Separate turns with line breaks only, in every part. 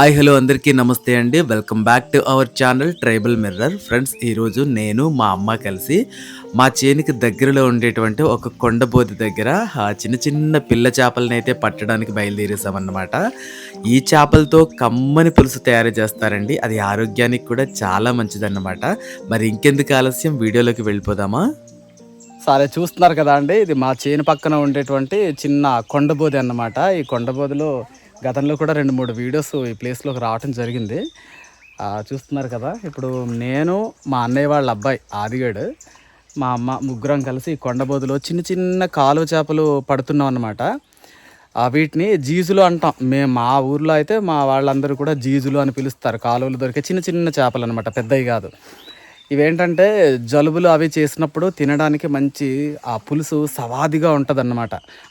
Hi hello అందరికీ నమస్తే అండి. Welcome back to our channel tribal mirror. Friends ఈరోజు నేను మా అమ్మ కలిసి మా చేనికి దగ్గరలో ఉండేటువంటి ఒక కొండబోతి దగ్గర ఆ చిన్న చిన్న పిల్ల చేపలని అయితే పట్టడానికి బయలుదేరేసామన్నమాట. ఈ చేపలతో కమ్మని పులుసు తయారు చేస్తారండి. అది ఆరోగ్యానికి కూడా చాలా మంచిదన్నమాట. మరి ఇంకెందుకు ఆలస్యం? వీడియోలోకి వెళ్ళిపోదామా?
సరే చూస్తున్నారు కదా అండి. ఇది మా చేను పక్కన ఉండేటువంటి చిన్న కొండబోది అన్నమాట. ఈ కొండబోదిలో గతంలో కూడా రెండు మూడు వీడియోస్ ఈ ప్లేస్లోకి రావటం జరిగింది. చూస్తున్నారు కదా ఇప్పుడు నేను మా అన్నయ్య వాళ్ళ అబ్బాయి ఆదిగాడు మా అమ్మ ముగ్గురం కలిసి కొండబోదులో చిన్న చిన్న కాలువ చేపలు పడుతున్నాం అన్నమాట. వీటిని జీజులు అంటాం. మేము మా ఊర్లో అయితే మా వాళ్ళందరూ కూడా జీజులు అని పిలుస్తారు. కాలువలు దొరికే చిన్న చిన్న చేపలు అనమాట పెద్దవి కాదు. ఇవేంటంటే జలుబులు అవి చేసినప్పుడు తినడానికి మంచి ఆ పులుసు సవాదిగా ఉంటుంది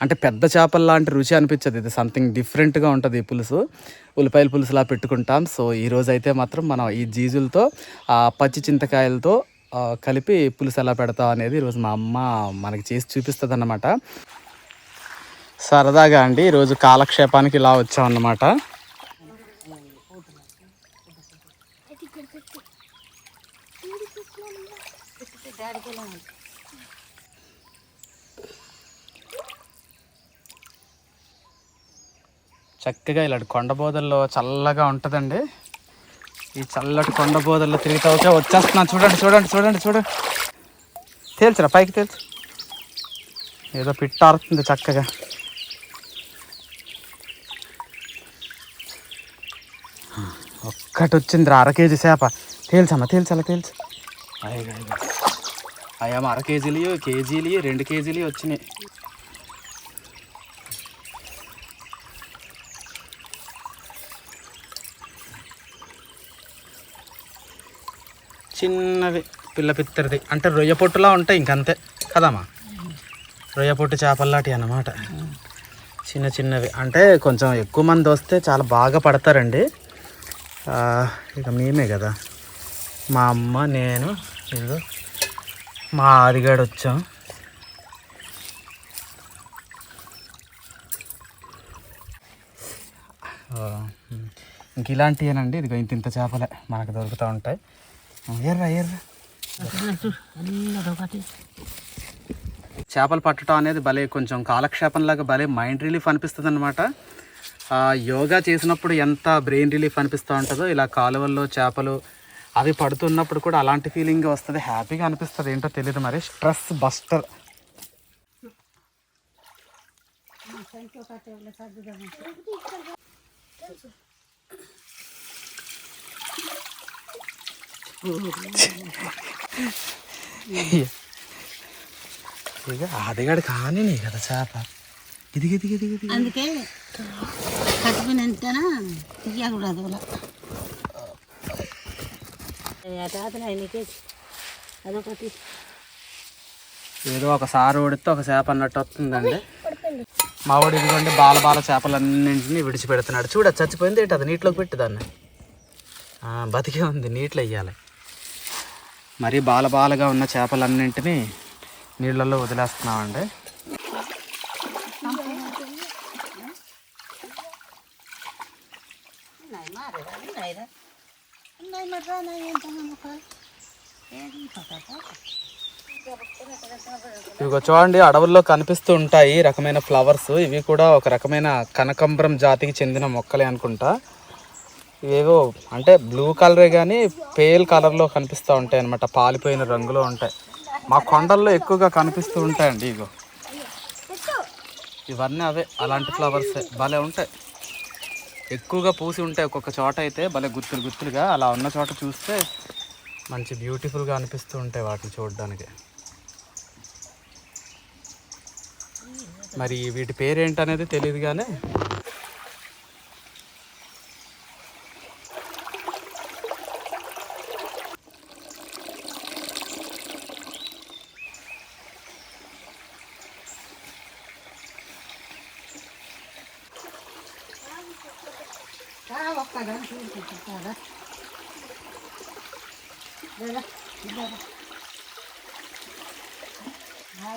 అంటే పెద్ద చేపల లాంటి రుచి అనిపించదు ఇది. సంథింగ్ డిఫరెంట్గా ఉంటుంది ఈ పులుసు. ఉల్లిపాయల పులుసులా పెట్టుకుంటాం. సో ఈరోజు అయితే మాత్రం మనం ఈ జీజులతో ఆ పచ్చి చింతకాయలతో కలిపి పులుసు ఎలా పెడతాం అనేది ఈరోజు మా అమ్మ మనకి చేసి చూపిస్తుంది అన్నమాట సరదాగా అండి ఈరోజు కాలక్షేపానికి ఇలా వచ్చామన్నమాట. చక్కగా ఇలాంటి కొండబోదల్లో చల్లగా ఉంటుందండి. ఈ చల్లటి కొండబోదల్లో తిరుగుతా వచ్చా వచ్చేస్తున్నాను. చూడండి చూడండి చూడండి చూడండి తేల్చరా పైకి తేల్చు. ఏదో పిట్ట ఆరుతుంది చక్కగా. ఒక్కటి వచ్చింది అర కేజీ చేప. తేల్చమ్మా తేల్చాలా తేల్చు. అయ్యా అర కేజీలు కేజీలు రెండు కేజీలు వచ్చినాయి చిన్నవి పిల్ల పిత్తరిది. అంటే రొయ్య పొట్టులా ఉంటాయి ఇంకంతే. కదమ్మా? రొయ్య పొట్టు చేపల్లాంటివి అన్నమాట. చిన్న చిన్నవి. అంటే కొంచెం ఎక్కువ మంది వస్తే చాలా బాగా పడతారండి. ఇక మేమే కదా. మా అమ్మ నేను ఇదిగో మా ఆదిగాడు వచ్చాం. ఇంక ఇలాంటివేనండి ఇదిగో ఇంత ఇంత చేపలే మనకు దొరుకుతూ ఉంటాయి. ఎర్ర ఎర్ర చేపలు పట్టడం అనేది భలే కొంచెం కాలక్షేపంలాగా భలే మైండ్ రిలీఫ్ అనిపిస్తుంది అనమాట యోగా చేసినప్పుడు ఎంత బ్రెయిన్ రిలీఫ్ అనిపిస్తూ ఉంటుందో ఇలా కాలువల్లో చేపలు అవి పడుతున్నప్పుడు కూడా అలాంటి ఫీలింగ్ వస్తుంది హ్యాపీగా అనిపిస్తుంది. ఏంటో తెలియదు మరి. స్ట్రెస్ బస్టర్ ఇక ఆదిగాడు కానీ నీ కదా చేప. ఇది ఇది ఇది ఇది
అందుకే కట్టుకునేంతనా తీయకూడదు అదొకటి.
ఏదో ఒకసారి ఉడితే ఒక చేప అన్నట్టు వస్తుందండి. మా వాడు ఇదిగోండి బాల బాల చేపలన్నింటినీ విడిచిపెడుతున్నాడు. చూడ చచ్చిపోయింది ఏంటి అది? నీటిలోకి పెట్టి దాన్ని. ఆ, బతికే ఉంది నీటిలో వేయాలి మరీ బాలబాలగా ఉన్న చేపలన్నింటినీ నీళ్ళల్లో వదిలేస్తున్నామండి. ఇవిగో చూడండి అడవుల్లో కనిపిస్తూ ఉంటాయి రకమైన ఫ్లవర్స్. ఇవి కూడా ఒక రకమైన కనకంబరం జాతికి చెందిన మొక్కలే అనుకుంటా. ఇవేవో అంటే బ్లూ కలరే కానీ పేల్ కలర్లో కనిపిస్తూ ఉంటాయి అనమాట పాలిపోయిన రంగులో ఉంటాయి. మా కొండల్లో ఎక్కువగా కనిపిస్తూ ఉంటాయండి ఇగో. ఇవన్నీ అవే. అలాంటి ఫ్లవర్స్ భలే ఉంటాయి. ఎక్కువగా పూసి ఉంటాయి ఒక్కొక్క చోట అయితే. భలే గుత్తులు గుత్తులుగా అలా ఉన్న చోట చూస్తే మంచి బ్యూటిఫుల్గా అనిపిస్తూ ఉంటాయి వాటిని చూడడానికి. మరి వీటి పేరేంటనేది తెలియదు కానీ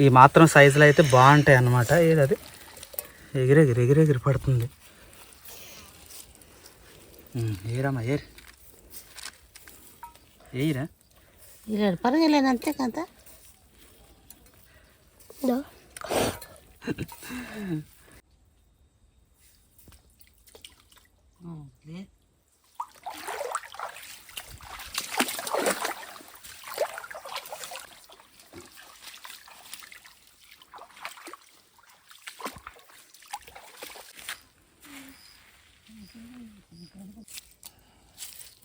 ఈ మాత్రం సైజులో అయితే బాగుంటాయి అన్నమాట. ఏది అది? ఎగిరెగిరి ఎగిరెగిరి పడుతుంది. ఏరమ్మా ఏరి. ఏయిరా?
ఇలా పరగలేదు అంతే కదా?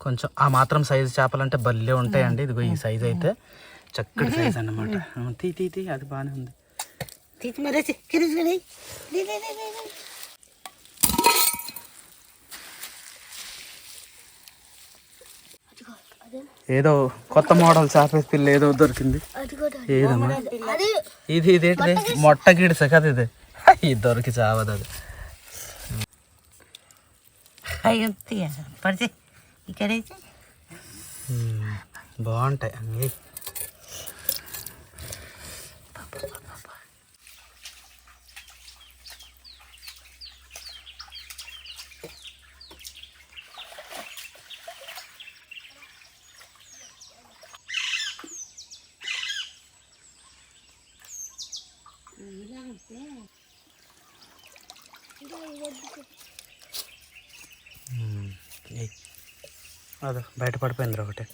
కొంచెం ఆ మాత్రం సైజు చేపలంటే భలే ఉంటాయండి. ఇదిగో ఈ సైజు అయితే చక్కటి సైజ్ అన్నమాట. ఆ, తీ తీ తీ అది బాగానే ఉంది. ఏదో కొత్త మోడల్ చేప పిల్ల ఏదో దొరికింది. ఏదమ్మా ఇది ఇదేంటిది మొట్ట గిడిస. కదా ఇది. ఇది దొరికి చావదు అది.
ఇక్కడైతే?
బాగుంటాయి అన్నీ. బయట పడిపోయింది ఒకటి.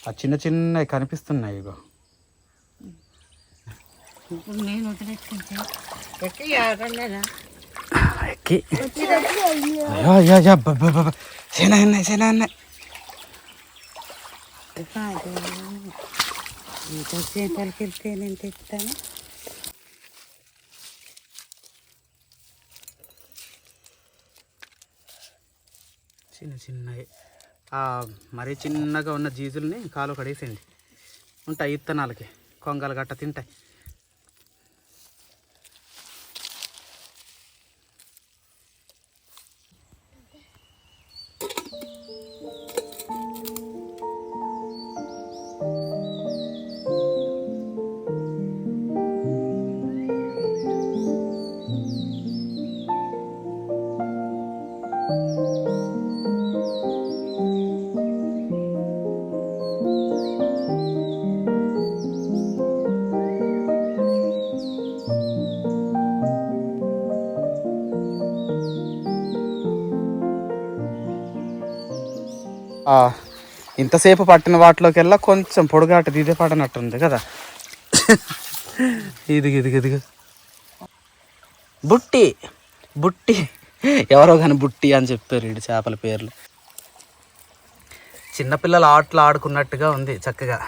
ఆ చిన్న చిన్నవి కనిపిస్తున్నాయి ఇగో.
నేను ఎక్కి
అయ్యో. అయ్యో అయ్యో. సేనా
వెళ్తే నేను తెస్తాను.
చిన్న చిన్నవి మరీ చిన్నగా ఉన్న జీజుల్ని కాలు కడేసేయండి ఉంటాయి ఇత్తనాలకి. కొంగలు గట్ట తింటాయి. ఇంతసేపు పట్టిన వాటిలోకి వెళ్ళా కొంచెం పొడుగాట ఇదే పడనట్టుంది కదా. ఇదిగి ఇదిగి ఇదిగి. బుట్టి బుట్టి. ఎవరో కానీ బుట్టి అని చెప్పారు ఇటు చేపల పేర్లు. చిన్నపిల్లలు ఆటలు ఆడుకున్నట్టుగా ఉంది చక్కగా.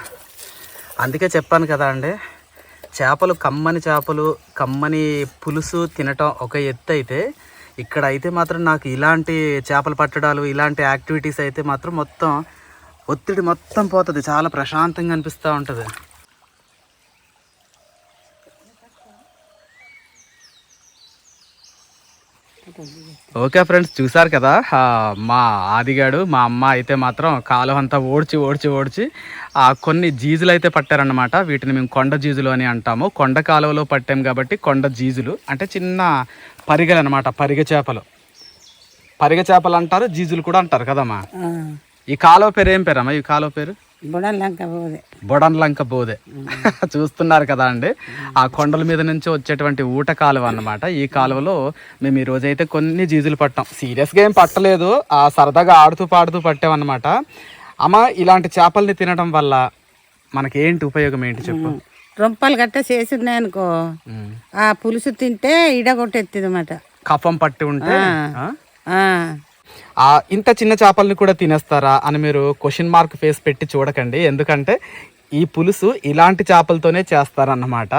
అందుకే చెప్పాను కదా అండి చేపలు కమ్మని చేపలు కమ్మని పులుసు తినటం ఒక ఎత్తు అయితే ఇక్కడ అయితే మాత్రం నాకు ఇలాంటి చేపలు పట్టడాలు ఇలాంటి యాక్టివిటీస్ అయితే మాత్రం మొత్తం ఒత్తిడి మొత్తం పోతుంది. చాలా ప్రశాంతంగా అనిపిస్తూ ఉంటుంది. ఓకే ఫ్రెండ్స్ చూసారు కదా? మా ఆదిగాడు మా అమ్మ అయితే మాత్రం కాలువ అంతా ఓడ్చి ఓడ్చి ఓడ్చి ఆ కొన్ని జీజులు అయితే పట్టారనమాట వీటిని మేము కొండ జీజులు అని అంటాము. కొండ కాలువలో పట్టాం కాబట్టి కొండ జీజులు అంటే చిన్న పరిగెలు అనమాట పరిగ చేపలు. పరిగ చేపలు అంటారు జీజులు కూడా అంటారు కదమ్మా? ఈ కాలువ పేరు ఏం పేరమ్మా? ఈ కాలువ పేరు? బొడన్లంక బోదే. చూస్తున్నారు కదా అండి. ఆ కొండల మీద నుంచి వచ్చేటువంటి ఊట కాలువ అన్నమాట. ఈ కాలువలో మేము ఈ రోజైతే కొన్ని జీజులు పట్టాం. సీరియస్గా ఏం పట్టలేదు. ఆ సరదాగా ఆడుతూ పాడుతూ పట్టామన్నమాట అమ్మ ఇలాంటి చేపల్ని తినడం వల్ల మనకి ఏంటి ఉపయోగం ఏంటి చెప్పు?
రొంపలు గట్ట చేసి ఉన్నాయనుకో ఆ పులుసు తింటే ఇడగొట్టెత్తిది అన్నమాట
కఫం పట్టి ఉంటే ఇంత చిన్న చేపల్ని కూడా తినేస్తారా అని మీరు క్వశ్చన్ మార్క్ ఫేస్ పెట్టి చూడకండి. ఎందుకంటే ఈ పులుసు ఇలాంటి చేపలతోనే చేస్తారన్నమాట.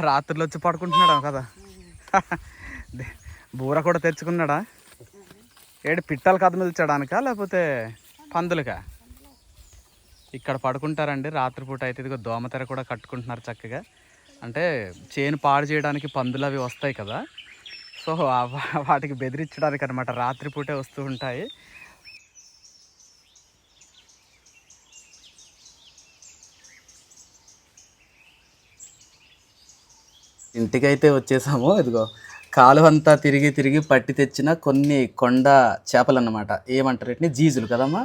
రాత్రిలో వచ్చి పడుకుంటున్నాడా కదా? బూర కూడా తెచ్చుకున్నాడా? ఏడు పిట్టలు కదమిల్చడానికా లేకపోతే పందులుగా ఇక్కడ పడుకుంటారండి రాత్రిపూట అయితే ఇదిగో దోమతెర కూడా కట్టుకుంటున్నారు చక్కగా. అంటే చేను పాడు చేయడానికి పందులు అవి వస్తాయి కదా. సో వాటికి బెదిరించడానికి అనమాట రాత్రిపూటే వస్తూ ఉంటాయి.
ఇంటికైతే వచ్చేసాము. ఇదిగో కాలువ అంతా తిరిగి తిరిగి పట్టి తెచ్చిన కొన్ని కొండ చేపలు అన్నమాట ఏమంటారు వీటిని? జీజులు కదమ్మా?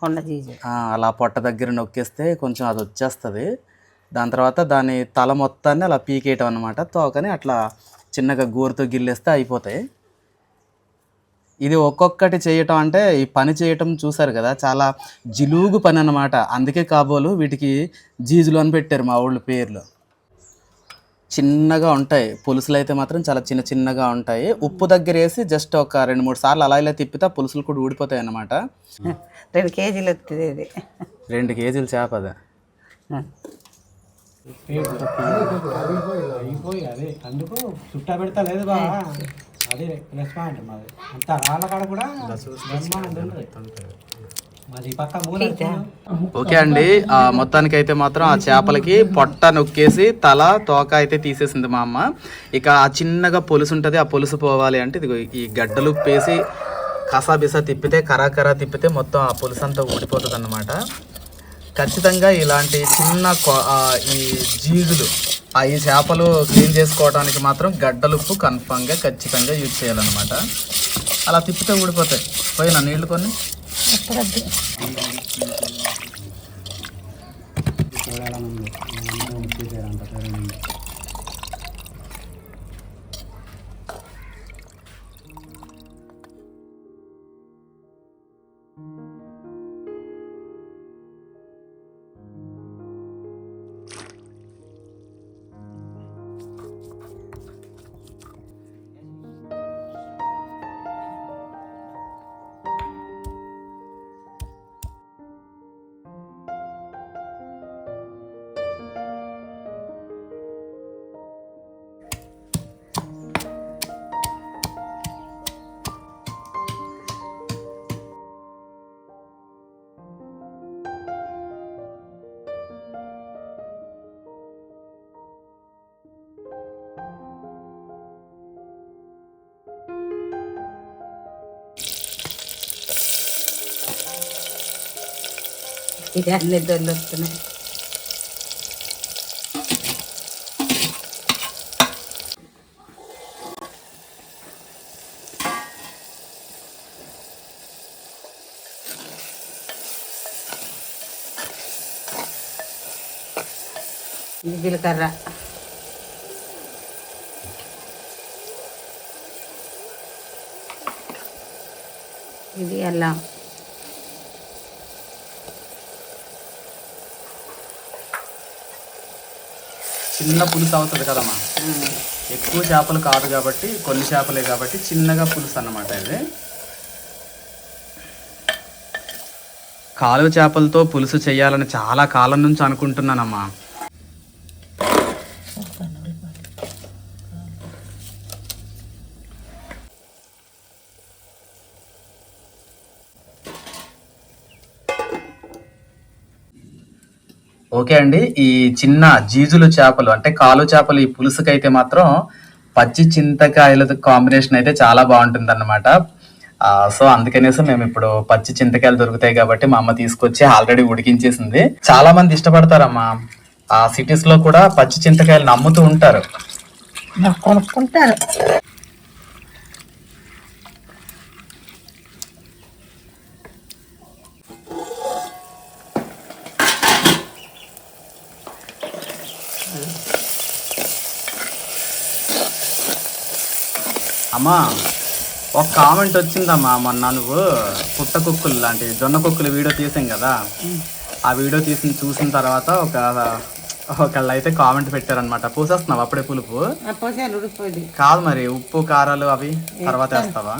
కొండ
ఆ, అలా పొట్ట దగ్గర నొక్కేస్తే కొంచెం అది వచ్చేస్తుంది. దాని తర్వాత దాని తల మొత్తాన్ని అలా పీకేయటం అనమాట తోకని అట్లా చిన్నగా గోరుతో గిల్లేస్తే అయిపోతాయి. ఇది ఒక్కొక్కటి చేయటం అంటే ఈ పని చేయటం చూసారు కదా చాలా జిలుగు పని అన్నమాట. అందుకే కాబోలు వీటికి జీజులు అని పెట్టారు మా ఊళ్ళో పేర్లు. చిన్నగా ఉంటాయి. పులుసులు అయితే మాత్రం చాలా చిన్న చిన్నగా ఉంటాయి. ఉప్పు దగ్గర వేసి జస్ట్ ఒక రెండు మూడు సార్లు అలా ఇలా తిప్పితే పులుసులు కూడా ఊడిపోతాయి అన్నమాట.
రెండు కేజీలు వస్తుంది ఇది.
రెండు కేజీలు చేప అది.
అయిపోయి అదే అందుకు చుట్టా పెడతా లేదు బా అదే ప్లస్ పాయింట్ మాది అంత రాళ్ళ కాడ కూడా
ఓకే అండి ఆ మొత్తానికి అయితే మాత్రం ఆ చేపలకి పొట్ట నొక్కేసి తల తోక అయితే తీసేసింది మా అమ్మ. ఇక ఆ చిన్నగా పొలుసు ఉంటుంది ఆ పొలుసు పోవాలి అంటే ఇదిగో ఈ గడ్డలు పేసి కసా బిసా తిప్పితే కరా కరా తిప్పితే మొత్తం ఆ పులుసు అంతా ఊడిపోతుంది అన్నమాట ఖచ్చితంగా ఇలాంటి చిన్న ఈ జీగులు ఆ ఈ చేపలు క్లీన్ చేసుకోవడానికి మాత్రం గడ్డలుప్పు కన్ఫామ్గా ఖచ్చితంగా యూజ్ చేయాలన్నమాట. అలా తిప్పితే ఊడిపోతాయి. పోయినా నీళ్ళు కొన్ని? Grabe.
Wala lang ang mga mga ఇది అన్ని దొల్లు వస్తున్నాయి. ఇది జీలకర్ర. ఇది అల్లం.
చిన్న పులుసు అవుతుంది కదమ్మా. ఎక్కువ చేపలు కాదు కాబట్టి కొన్ని చేపలే కాబట్టి చిన్నగా పులుసు అన్నమాట ఇది. కాలువ చేపలతో పులుసు చేయాలని చాలా కాలం నుంచి అనుకుంటున్నానమ్మా. ఓకే అండి. ఈ చిన్న జీజులు చేపలు అంటే కాలు చేపలు ఈ పులుసుకైతే మాత్రం పచ్చి చింతకాయల కాంబినేషన్ అయితే చాలా బాగుంటుంది అన్నమాట సో అందుకనేసి మేము ఇప్పుడు పచ్చి చింతకాయలు దొరుకుతాయి కాబట్టి మా అమ్మ తీసుకొచ్చి ఆల్రెడీ ఉడికించేసింది. చాలా మంది ఇష్టపడతారమ్మా. ఆ సిటీస్లో కూడా పచ్చి చింతకాయలు నమ్ముతూ ఉంటారు.
కొనుక్కుంటారు.
అమ్మా ఒక కామెంట్ వచ్చిందమ్మా మొన్న నువ్వు పుట్ట కుక్కులు లాంటి జొన్న కుక్కులు వీడియో తీసాం కదా. ఆ వీడియో తీసి చూసిన తర్వాత ఒక ఒకళ్ళు అయితే కామెంట్ పెట్టారనమాట పూసేస్తున్నావు అప్పుడే పులుపు? కాదు మరి ఉప్పు కారాలు అవి తర్వాత వేస్తావా?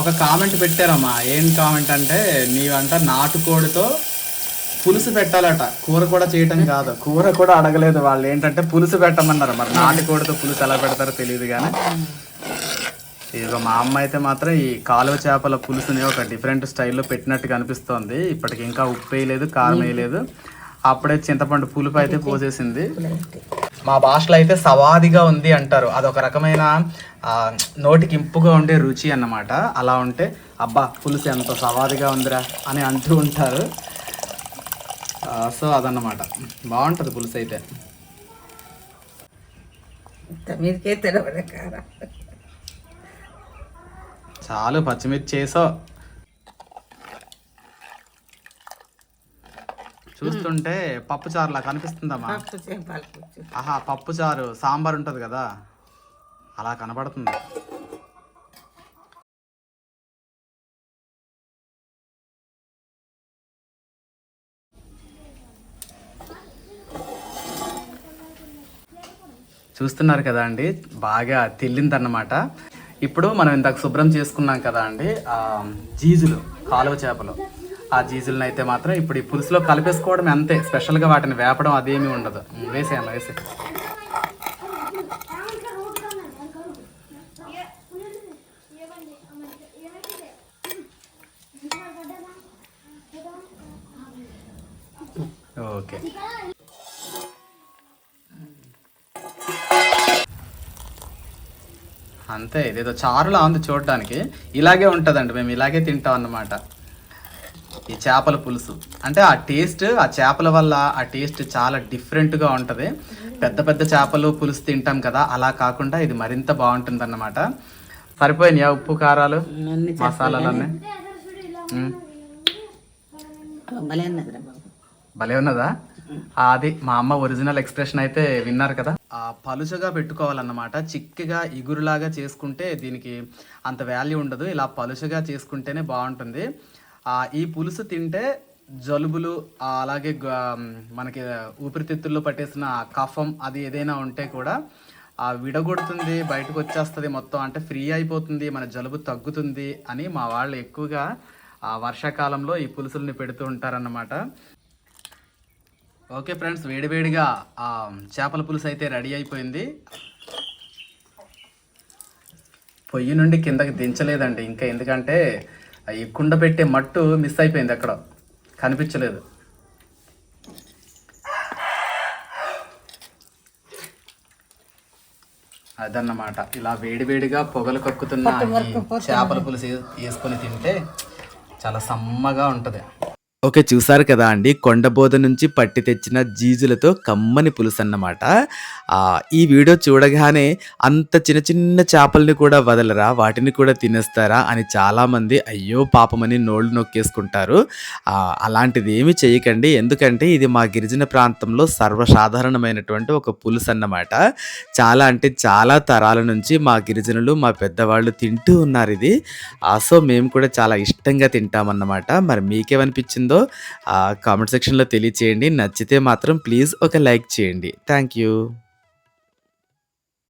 ఒక కామెంట్ పెట్టారమ్మా. ఏం కామెంట్ అంటే నీవంట నాటుకోడితో పులుసు పెట్టాలట. కూర కూడా చేయటం కాదు. కూర కూడా అడగలేదు వాళ్ళు. ఏంటంటే పులుసు పెట్టమన్నారు. మరి నాటుకోడితో పులుసు ఎలా పెడతారో తెలియదు కానీ. ఇదిగో మా అమ్మ అయితే మాత్రం ఈ కాలువ చేపల పులుసుని ఒక డిఫరెంట్ స్టైల్లో పెట్టినట్టుగా అనిపిస్తోంది. ఇప్పటికి ఇంకా ఉప్పు వేయలేదు కారం వేయలేదు. అప్పుడే చింతపండు పులుపు అయితే పోసేసింది. మా భాషలో అయితే సవాదిగా ఉంది అంటారు. అదొక రకమైన నోటికి ఇంపుగా ఉండే రుచి అన్నమాట. అలా ఉంటే అబ్బా పులుసు ఎంత సవాదిగా ఉందిరా అని అంటూ ఉంటారు. సో అదన్నమాట. బాగుంటుంది పులుసు అయితే.
కారా
చాలు పచ్చిమిర్చి చేసో. చూస్తుంటే పప్పు చారులా కనిపిస్తుందమ్మా. ఆహా పప్పు చారు సాంబార్ ఉంటుంది కదా. అలా కనబడుతుంది. చూస్తున్నారు కదా అండి బాగా తెల్లిందన్నమాట. ఇప్పుడు మనం ఇందాక శుభ్రం చేసుకున్నాం కదా అండి ఆ జీజులు కాలువ చేపలు. ఆ జీజులను అయితే మాత్రం ఇప్పుడు ఈ పులుసులో కలిపేసుకోవడం అంతే. స్పెషల్గా వాటిని వేపడం అదేమీ ఉండదు. వేసేయమ్మ వేసే ఓకే అంతే ఇదేదో చారులా ఉంది చూడడానికి. ఇలాగే ఉంటుందండి మేము ఇలాగే తింటాం అన్నమాట. ఈ చేపల పులుసు. అంటే ఆ టేస్ట్ ఆ చేపల వల్ల ఆ టేస్ట్ చాలా డిఫరెంట్గా ఉంటుంది. పెద్ద పెద్ద చేపలు పులుసు తింటాం కదా అలా కాకుండా ఇది మరింత బాగుంటుంది అన్నమాట సరిపోయినాయా ఉప్పు కారాలు
అన్ని?
మసాలాలన్నీ.
భలే
ఉన్నదా? అది మా అమ్మ ఒరిజినల్ ఎక్స్ప్రెషన్ అయితే విన్నారు కదా. పలుచగా పెట్టుకోవాలన్నమాట. చిక్కగా ఇగురులాగా చేసుకుంటే దీనికి అంత వాల్యూ ఉండదు. ఇలా పలుచగా చేసుకుంటేనే బాగుంటుంది. ఈ పులుసు తింటే జలుబులు అలాగే మనకి ఊపిరితిత్తుల్లో పట్టేసిన కఫం అది ఏదైనా ఉంటే కూడా ఆ విడగొడుతుంది బయటకు వచ్చేస్తుంది మొత్తం. అంటే ఫ్రీ అయిపోతుంది మన జలుబు తగ్గుతుంది అని మా వాళ్ళు ఎక్కువగా వర్షాకాలంలో ఈ పులుసుల్ని పెడుతూ ఉంటారన్నమాట. ఓకే ఫ్రెండ్స్ వేడివేడిగా ఆ చేపల పులుసు అయితే రెడీ అయిపోయింది. పొయ్యి నుండి కిందకి దించలేదండి ఇంకా ఎందుకంటే ఈ కుండ పెట్టే మట్టు మిస్ అయిపోయింది అక్కడ కనిపించలేదు. అదన్నమాట. ఇలా వేడివేడిగా పొగలు కక్కుతున్న చేపల పులుసు వేసుకొని తింటే చాలా సమ్మగా ఉంటుంది.
ఓకే చూసారు కదా అండి. కొండబోధ నుంచి పట్టి తెచ్చిన జీజులతో కమ్మని పులుసు అన్నమాట ఈ వీడియో చూడగానే అంత చిన్న చిన్న చేపల్ని కూడా వదలరా వాటిని కూడా తినేస్తారా అని చాలామంది అయ్యో పాపమని నోళ్ళు నొక్కేసుకుంటారు. అలాంటిది ఏమి చేయకండి. ఎందుకంటే ఇది మా గిరిజన ప్రాంతంలో సర్వసాధారణమైనటువంటి ఒక పులుసు అన్నమాట చాలా అంటే చాలా తరాల నుంచి మా గిరిజనులు మా పెద్దవాళ్ళు తింటూ ఉన్నారు ఇది. సో మేము కూడా చాలా ఇష్టంగా తింటామన్నమాట. మరి మీకేమనిపించిందో
ఉందో ఆ కామెంట్ సెక్షన్లో తెలియచేయండి. నచ్చితే మాత్రం ప్లీజ్ ఒక లైక్ చేయండి. Thank you.